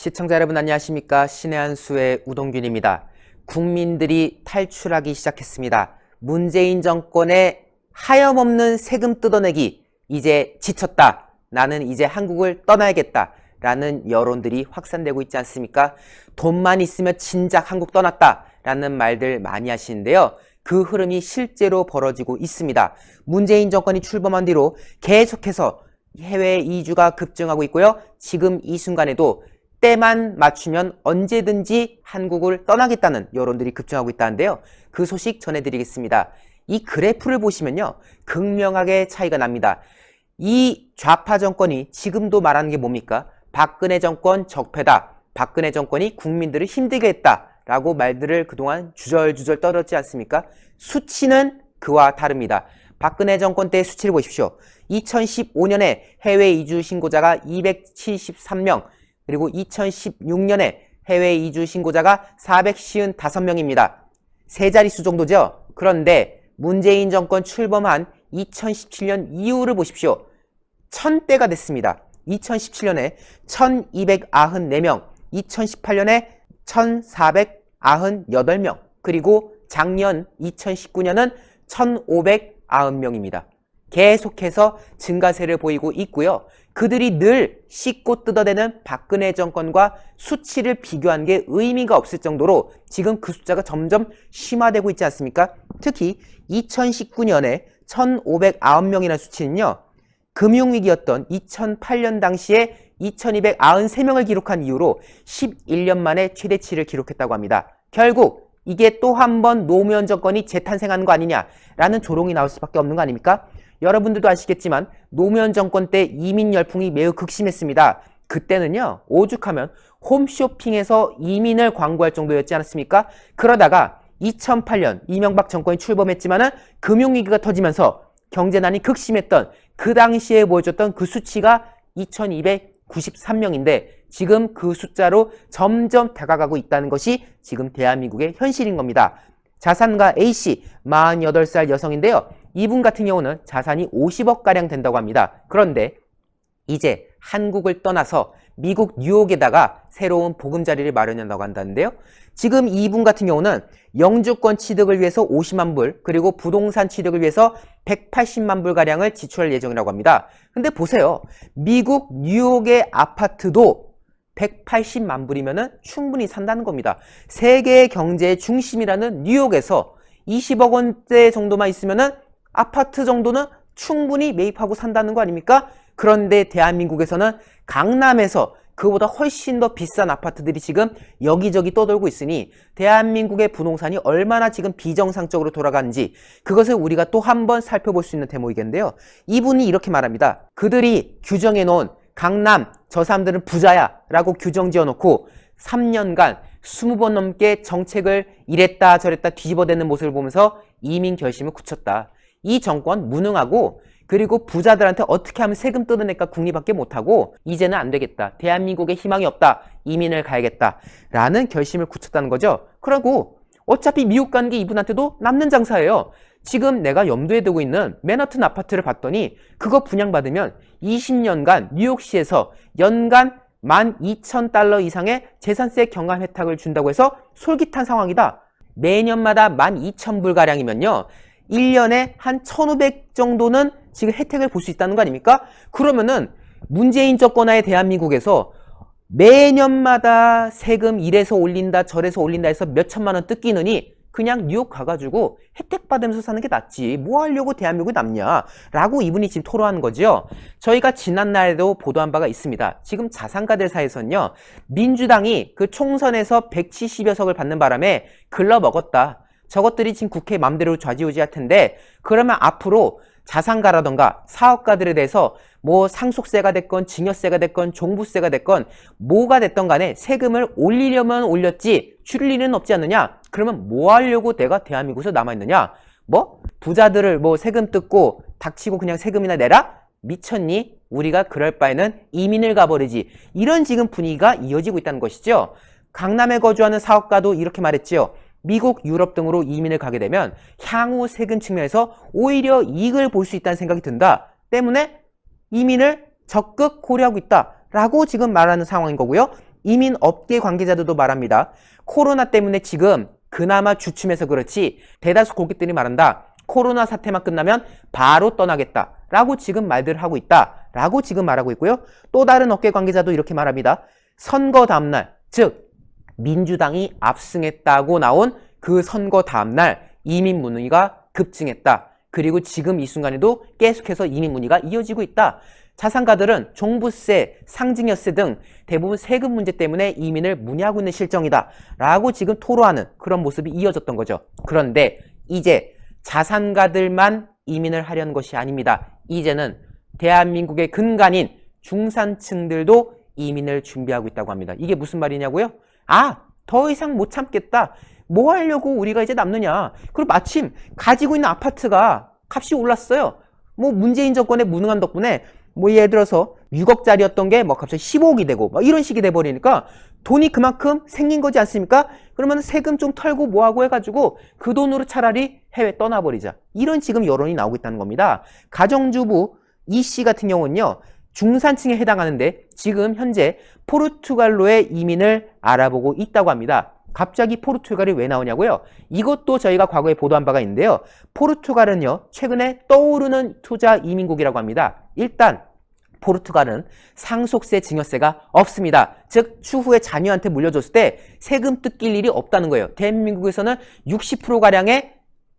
시청자 여러분 안녕하십니까 신의 한 수의 우동균입니다. 국민들이 탈출하기 시작했습니다. 문재인 정권의 하염없는 세금 뜯어내기 이제 지쳤다. 나는 이제 한국을 떠나야겠다. 라는 여론들이 확산되고 있지 않습니까? 돈만 있으면 진작 한국 떠났다. 라는 말들 많이 하시는데요. 그 흐름이 실제로 벌어지고 있습니다. 문재인 정권이 출범한 뒤로 계속해서 해외 이주가 급증하고 있고요. 지금 이 순간에도 때만 맞추면 언제든지 한국을 떠나겠다는 여론들이 급증하고 있다는데요. 그 소식 전해드리겠습니다. 이 그래프를 보시면요. 극명하게 차이가 납니다. 이 좌파 정권이 지금도 말하는 게 뭡니까? 박근혜 정권 적폐다. 박근혜 정권이 국민들을 힘들게 했다. 라고 말들을 그동안 주절주절 떨었지 않습니까? 수치는 그와 다릅니다. 박근혜 정권 때 수치를 보십시오. 2015년에 해외 이주 신고자가 273명, 그리고 2016년에 해외 이주 신고자가 455명입니다. 세 자릿수 정도죠? 그런데 문재인 정권 출범한 2017년 이후를 보십시오. 1000대가 됐습니다. 2017년에 1294명, 2018년에 1498명, 그리고 작년 2019년은 1590명입니다. 계속해서 증가세를 보이고 있고요. 그들이 늘 씻고 뜯어대는 박근혜 정권과 수치를 비교한 게 의미가 없을 정도로 지금 그 숫자가 점점 심화되고 있지 않습니까? 특히 2019년에 1,509명이라는 수치는요. 금융위기였던 2008년 당시에 2,293명을 기록한 이후로 11년 만에 최대치를 기록했다고 합니다. 결국 이게 또 한 번 노무현 정권이 재탄생하는 거 아니냐라는 조롱이 나올 수밖에 없는 거 아닙니까? 여러분들도 아시겠지만 노무현 정권 때 이민 열풍이 매우 극심했습니다. 그때는요 오죽하면 홈쇼핑에서 이민을 광고할 정도였지 않았습니까? 그러다가 2008년 이명박 정권이 출범했지만은 금융위기가 터지면서 경제난이 극심했던 그 당시에 보여줬던 그 수치가 2293명인데 지금 그 숫자로 점점 다가가고 있다는 것이 지금 대한민국의 현실인 겁니다. 자산가 A씨 48살 여성인데요. 이분 같은 경우는 자산이 50억가량 된다고 합니다. 그런데 이제 한국을 떠나서 미국 뉴욕에다가 새로운 보금자리를 마련한다고 한다는데요. 지금 이분 같은 경우는 영주권 취득을 위해서 50만 불, 그리고 부동산 취득을 위해서 180만 불 가량을 지출할 예정이라고 합니다. 근데 보세요. 미국 뉴욕의 아파트도 180만 불이면 충분히 산다는 겁니다. 세계 경제의 중심이라는 뉴욕에서 20억 원대 정도만 있으면은 아파트 정도는 충분히 매입하고 산다는 거 아닙니까? 그런데 대한민국에서는 강남에서 그보다 훨씬 더 비싼 아파트들이 지금 여기저기 떠돌고 있으니 대한민국의 부동산이 얼마나 지금 비정상적으로 돌아가는지 그것을 우리가 또 한 번 살펴볼 수 있는 대목이겠는데요. 이분이 이렇게 말합니다. 그들이 규정해 놓은 강남 저 사람들은 부자야 라고 규정 지어 놓고 3년간 20번 넘게 정책을 이랬다 저랬다 뒤집어대는 모습을 보면서 이민 결심을 굳혔다. 이 정권 무능하고 그리고 부자들한테 어떻게 하면 세금 뜯어낼까 궁리밖에 못하고 이제는 안 되겠다. 대한민국에 희망이 없다. 이민을 가야겠다. 라는 결심을 굳혔다는 거죠. 그러고 어차피 미국 가는 게 이분한테도 남는 장사예요. 지금 내가 염두에 두고 있는 맨하튼 아파트를 봤더니 그거 분양받으면 20년간 뉴욕시에서 연간 12,000달러 이상의 재산세 경감 혜택을 준다고 해서 솔깃한 상황이다. 매년마다 12,000불가량이면요. 1년에 한 1,500 정도는 지금 혜택을 볼 수 있다는 거 아닙니까? 그러면은 문재인 정권하에 대한민국에서 매년마다 세금 이래서 올린다 저래서 올린다 해서 몇 천만 원 뜯기느니 그냥 뉴욕 가가지고 혜택 받으면서 사는 게 낫지. 뭐 하려고 대한민국에 남냐? 라고 이분이 지금 토로하는 거죠 저희가 지난날에도 보도한 바가 있습니다. 지금 자산가들 사이에서는요 민주당이 그 총선에서 170여 석을 받는 바람에 글러먹었다 저것들이 지금 국회 맘대로 좌지우지할 텐데 그러면 앞으로 자산가라던가 사업가들에 대해서 뭐 상속세가 됐건 증여세가 됐건 종부세가 됐건 뭐가 됐던 간에 세금을 올리려면 올렸지 줄일 일은 없지 않느냐? 그러면 뭐 하려고 내가 대한민국에서 남아있느냐? 뭐? 부자들을 뭐 세금 뜯고 닥치고 그냥 세금이나 내라? 미쳤니? 우리가 그럴 바에는 이민을 가버리지. 이런 지금 분위기가 이어지고 있다는 것이죠. 강남에 거주하는 사업가도 이렇게 말했지요 미국, 유럽 등으로 이민을 가게 되면 향후 세금 측면에서 오히려 이익을 볼 수 있다는 생각이 든다. 때문에 이민을 적극 고려하고 있다 라고 지금 말하는 상황인 거고요. 이민 업계 관계자들도 말합니다. 코로나 때문에 지금 그나마 주춤해서 그렇지 대다수 고객들이 말한다. 코로나 사태만 끝나면 바로 떠나겠다. 라고 지금 말들 하고 있다. 라고 지금 말하고 있고요. 또 다른 업계 관계자도 이렇게 말합니다. 선거 다음날, 즉, 민주당이 압승했다고 나온 그 선거 다음날 이민 문의가 급증했다. 그리고 지금 이 순간에도 계속해서 이민 문의가 이어지고 있다. 자산가들은 종부세, 상징여세 등 대부분 세금 문제 때문에 이민을 문의하고 있는 실정이다. 라고 지금 토로하는 그런 모습이 이어졌던 거죠. 그런데 이제 자산가들만 이민을 하려는 것이 아닙니다. 이제는 대한민국의 근간인 중산층들도 이민을 준비하고 있다고 합니다. 이게 무슨 말이냐고요? 아, 더 이상 못 참겠다. 뭐 하려고 우리가 이제 남느냐. 그리고 마침 가지고 있는 아파트가 값이 올랐어요. 뭐 문재인 정권의 무능한 덕분에 뭐 예를 들어서 6억짜리였던 게 뭐 갑자기 15억이 되고 막 이런 식이 돼버리니까 돈이 그만큼 생긴 거지 않습니까? 그러면 세금 좀 털고 뭐하고 해가지고 그 돈으로 차라리 해외 떠나버리자. 이런 지금 여론이 나오고 있다는 겁니다. 가정주부 이 씨 같은 경우는요. 중산층에 해당하는데 지금 현재 포르투갈로의 이민을 알아보고 있다고 합니다. 갑자기 포르투갈이 왜 나오냐고요? 이것도 저희가 과거에 보도한 바가 있는데요. 포르투갈은요, 최근에 떠오르는 투자 이민국이라고 합니다. 일단, 포르투갈은 상속세 증여세가 없습니다. 즉, 추후에 자녀한테 물려줬을 때 세금 뜯길 일이 없다는 거예요. 대한민국에서는 60%가량의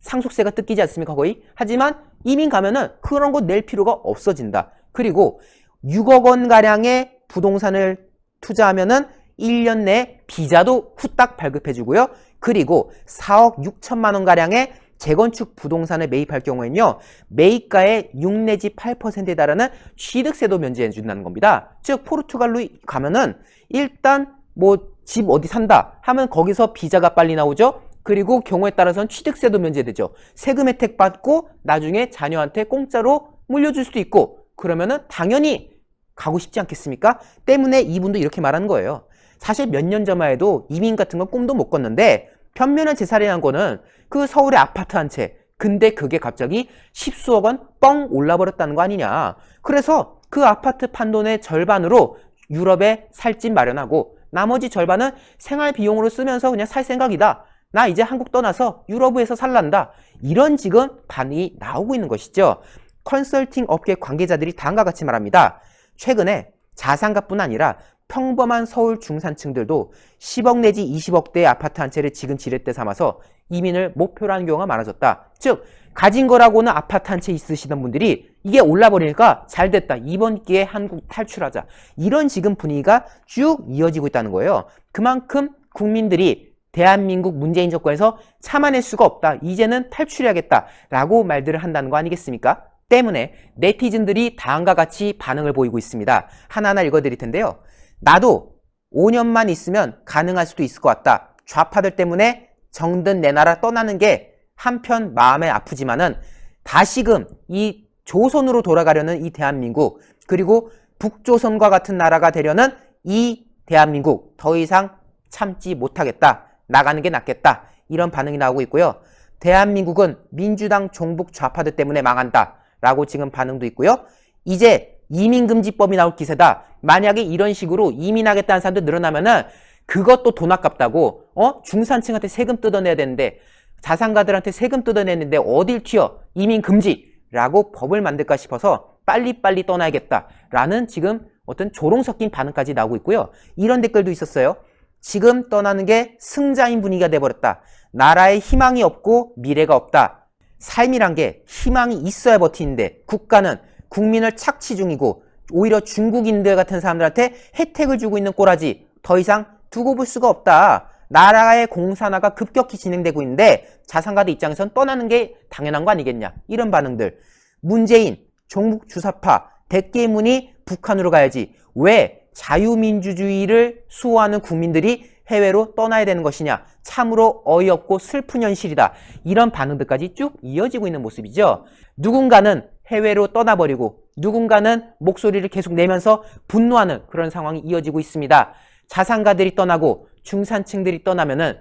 상속세가 뜯기지 않습니까, 거의? 하지만 이민 가면은 그런 거 낼 필요가 없어진다. 그리고 6억 원가량의 부동산을 투자하면은 1년 내에 비자도 후딱 발급해 주고요. 그리고 4억 6천만 원가량의 재건축 부동산을 매입할 경우에는요, 매입가의 6 내지 8%에 달하는 취득세도 면제해 준다는 겁니다. 즉, 포르투갈로 가면은 일단 뭐 집 어디 산다 하면 거기서 비자가 빨리 나오죠. 그리고 경우에 따라서는 취득세도 면제되죠. 세금 혜택 받고 나중에 자녀한테 공짜로 물려줄 수도 있고 그러면은 당연히 가고 싶지 않겠습니까? 때문에 이분도 이렇게 말하는 거예요. 사실 몇 년 전만 해도 이민 같은 건 꿈도 못 꿨는데 편면한 재살인한 거는 그 서울의 아파트 한 채. 근데 그게 갑자기 십수억 원 뻥 올라버렸다는 거 아니냐. 그래서 그 아파트 판돈의 절반으로 유럽에 살집 마련하고 나머지 절반은 생활 비용으로 쓰면서 그냥 살 생각이다. 나 이제 한국 떠나서 유럽에서 살란다. 이런 지금 반응이 나오고 있는 것이죠. 컨설팅 업계 관계자들이 다음과 같이 말합니다. 최근에 자산가뿐 아니라 평범한 서울 중산층들도 10억 내지 20억대의 아파트 한 채를 지금 지렛대 삼아서 이민을 목표로 하는 경우가 많아졌다. 즉 가진 거라고는 아파트 한 채 있으시던 분들이 이게 올라버리니까 잘 됐다. 이번 기회에 한국 탈출하자. 이런 지금 분위기가 쭉 이어지고 있다는 거예요. 그만큼 국민들이 대한민국 문재인 정권에서 참아낼 수가 없다. 이제는 탈출해야겠다. 라고 말들을 한다는 거 아니겠습니까? 때문에 네티즌들이 다음과 같이 반응을 보이고 있습니다. 하나하나 읽어드릴 텐데요. 나도 5년만 있으면 가능할 수도 있을 것 같다. 좌파들 때문에 정든 내 나라 떠나는 게 한편 마음에 아프지만은 다시금 이 조선으로 돌아가려는 이 대한민국 그리고 북조선과 같은 나라가 되려는 이 대한민국 더 이상 참지 못하겠다. 나가는 게 낫겠다. 이런 반응이 나오고 있고요. 대한민국은 민주당 종북 좌파들 때문에 망한다. 라고 지금 반응도 있고요. 이제 이민금지법이 나올 기세다. 만약에 이런 식으로 이민하겠다는 사람들 늘어나면은 그것도 돈 아깝다고 어 중산층한테 세금 뜯어내야 되는데 자산가들한테 세금 뜯어내는데 어딜 튀어 이민 금지라고 법을 만들까 싶어서 빨리빨리 떠나야겠다라는 지금 어떤 조롱 섞인 반응까지 나오고 있고요. 이런 댓글도 있었어요. 지금 떠나는 게 승자인 분위기가 돼버렸다. 나라에 희망이 없고 미래가 없다. 삶이란 게 희망이 있어야 버티는데 국가는 국민을 착취 중이고 오히려 중국인들 같은 사람들한테 혜택을 주고 있는 꼬라지 더 이상 두고 볼 수가 없다. 나라의 공산화가 급격히 진행되고 있는데 자산가들 입장에선 떠나는 게 당연한 거 아니겠냐. 이런 반응들. 문재인, 종북 주사파, 대깨문이 북한으로 가야지. 왜 자유민주주의를 수호하는 국민들이 해외로 떠나야 되는 것이냐. 참으로 어이없고 슬픈 현실이다. 이런 반응들까지 쭉 이어지고 있는 모습이죠. 누군가는 해외로 떠나버리고 누군가는 목소리를 계속 내면서 분노하는 그런 상황이 이어지고 있습니다. 자산가들이 떠나고 중산층들이 떠나면은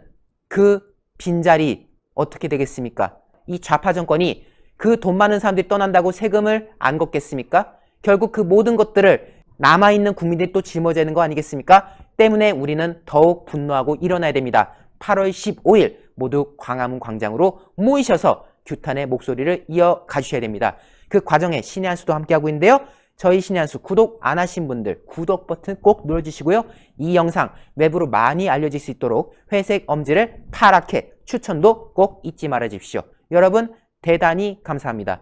그 빈자리 어떻게 되겠습니까? 이 좌파 정권이 그 돈 많은 사람들이 떠난다고 세금을 안 걷겠습니까? 결국 그 모든 것들을 남아있는 국민들이 또 짊어지는 거 아니겠습니까? 때문에 우리는 더욱 분노하고 일어나야 됩니다. 8월 15일 모두 광화문 광장으로 모이셔서 규탄의 목소리를 이어가 주셔야 됩니다. 그 과정에 신의 한 수도 함께하고 있는데요. 저희 신의 한 수 구독 안 하신 분들 구독 버튼 꼭 눌러주시고요. 이 영상 외부로 많이 알려질 수 있도록 회색 엄지를 파랗게 추천도 꼭 잊지 말아 주십시오. 여러분 대단히 감사합니다.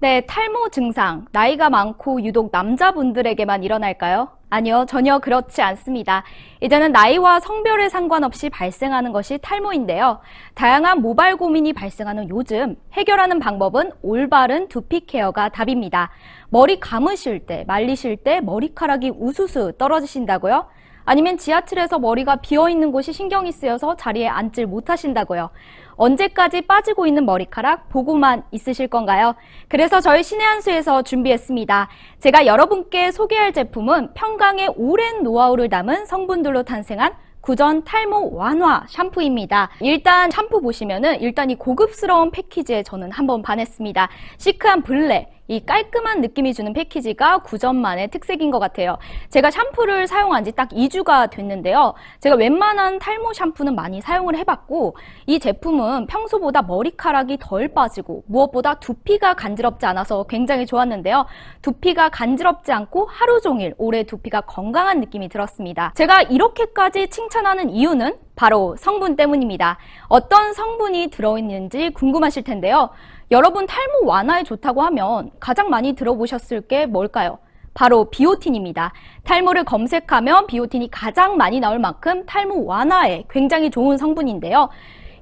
네, 탈모 증상. 나이가 많고 유독 남자분들에게만 일어날까요? 아니요, 전혀 그렇지 않습니다. 이제는 나이와 성별에 상관없이 발생하는 것이 탈모인데요. 다양한 모발 고민이 발생하는 요즘 해결하는 방법은 올바른 두피 케어가 답입니다. 머리 감으실 때, 말리실 때 머리카락이 우수수 떨어지신다고요? 아니면 지하철에서 머리가 비어 있는 곳이 신경이 쓰여서 자리에 앉질 못하신다고요. 언제까지 빠지고 있는 머리카락 보고만 있으실 건가요? 그래서 저희 신의 한수에서 준비했습니다. 제가 여러분께 소개할 제품은 평강의 오랜 노하우를 담은 성분들로 탄생한 구전 탈모 완화 샴푸입니다. 일단 샴푸 보시면은 일단 이 고급스러운 패키지에 저는 한번 반했습니다. 시크한 블랙, 이 깔끔한 느낌이 주는 패키지가 구전만의 특색인 것 같아요. 제가 샴푸를 사용한 지 딱 2주가 됐는데요. 제가 웬만한 탈모 샴푸는 많이 사용을 해봤고 이 제품은 평소보다 머리카락이 덜 빠지고 무엇보다 두피가 간지럽지 않아서 굉장히 좋았는데요. 두피가 간지럽지 않고 하루 종일 오래 두피가 건강한 느낌이 들었습니다. 제가 이렇게까지 칭찬하는 이유는 바로 성분 때문입니다. 어떤 성분이 들어있는지 궁금하실 텐데요. 여러분 탈모 완화에 좋다고 하면 가장 많이 들어보셨을 게 뭘까요? 바로 비오틴입니다. 탈모를 검색하면 비오틴이 가장 많이 나올 만큼 탈모 완화에 굉장히 좋은 성분인데요.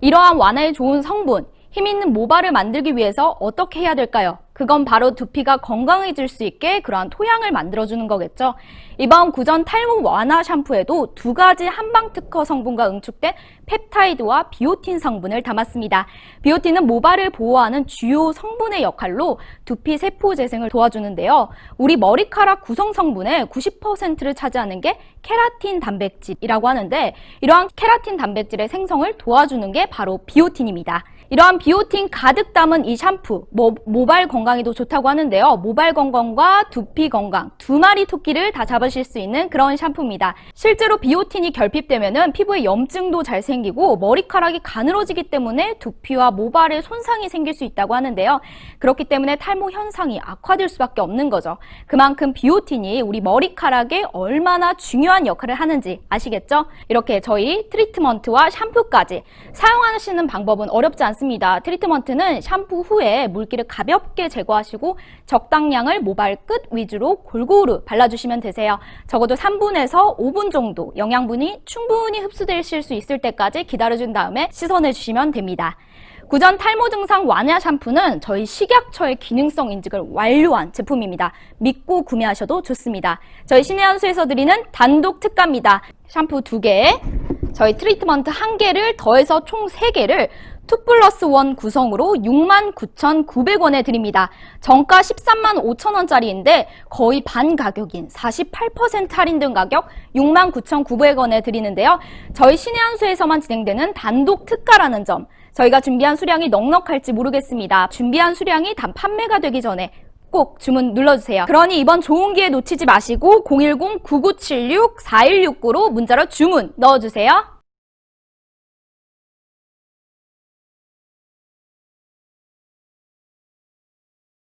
이러한 완화에 좋은 성분, 힘 있는 모발을 만들기 위해서 어떻게 해야 될까요? 그건 바로 두피가 건강해질 수 있게 그러한 토양을 만들어주는 거겠죠. 이번 구전 탈모 완화 샴푸에도 두 가지 한방 특허 성분과 응축된 펩타이드와 비오틴 성분을 담았습니다. 비오틴은 모발을 보호하는 주요 성분의 역할로 두피 세포 재생을 도와주는데요. 우리 머리카락 구성 성분의 90%를 차지하는 게 케라틴 단백질이라고 하는데 이러한 케라틴 단백질의 생성을 도와주는 게 바로 비오틴입니다. 이러한 비오틴 가득 담은 이 샴푸, 모, 모발 건강에도 좋다고 하는데요. 모발 건강과 두피 건강, 두 마리 토끼를 다 잡으실 수 있는 그런 샴푸입니다. 실제로 비오틴이 결핍되면은 피부에 염증도 잘 생기고 머리카락이 가늘어지기 때문에 두피와 모발에 손상이 생길 수 있다고 하는데요. 그렇기 때문에 탈모 현상이 악화될 수밖에 없는 거죠. 그만큼 비오틴이 우리 머리카락에 얼마나 중요한 역할을 하는지 아시겠죠? 이렇게 저희 트리트먼트와 샴푸까지 사용하시는 방법은 어렵지 않습니다. 트리트먼트는 샴푸 후에 물기를 가볍게 제거하시고 적당량을 모발 끝 위주로 골고루 발라주시면 되세요. 적어도 3분에서 5분 정도 영양분이 충분히 흡수되실 수 있을 때까지 기다려준 다음에 씻어내주시면 됩니다. 구전 탈모 증상 완화 샴푸는 저희 식약처의 기능성 인증을 완료한 제품입니다. 믿고 구매하셔도 좋습니다. 저희 신의 한수에서 드리는 단독 특가입니다. 샴푸 2개, 저희 트리트먼트 1개를 더해서 총 3개를 2 플러스 1 구성으로 69,900원에 드립니다. 정가 13만 5천원짜리인데 거의 반 가격인 48% 할인된 가격 69,900원에 드리는데요. 저희 신의 한수에서만 진행되는 단독 특가라는 점 저희가 준비한 수량이 넉넉할지 모르겠습니다. 준비한 수량이 다 판매가 되기 전에 꼭 주문 눌러주세요. 그러니 이번 좋은 기회 놓치지 마시고 010-9976-4169로 문자로 주문 넣어주세요.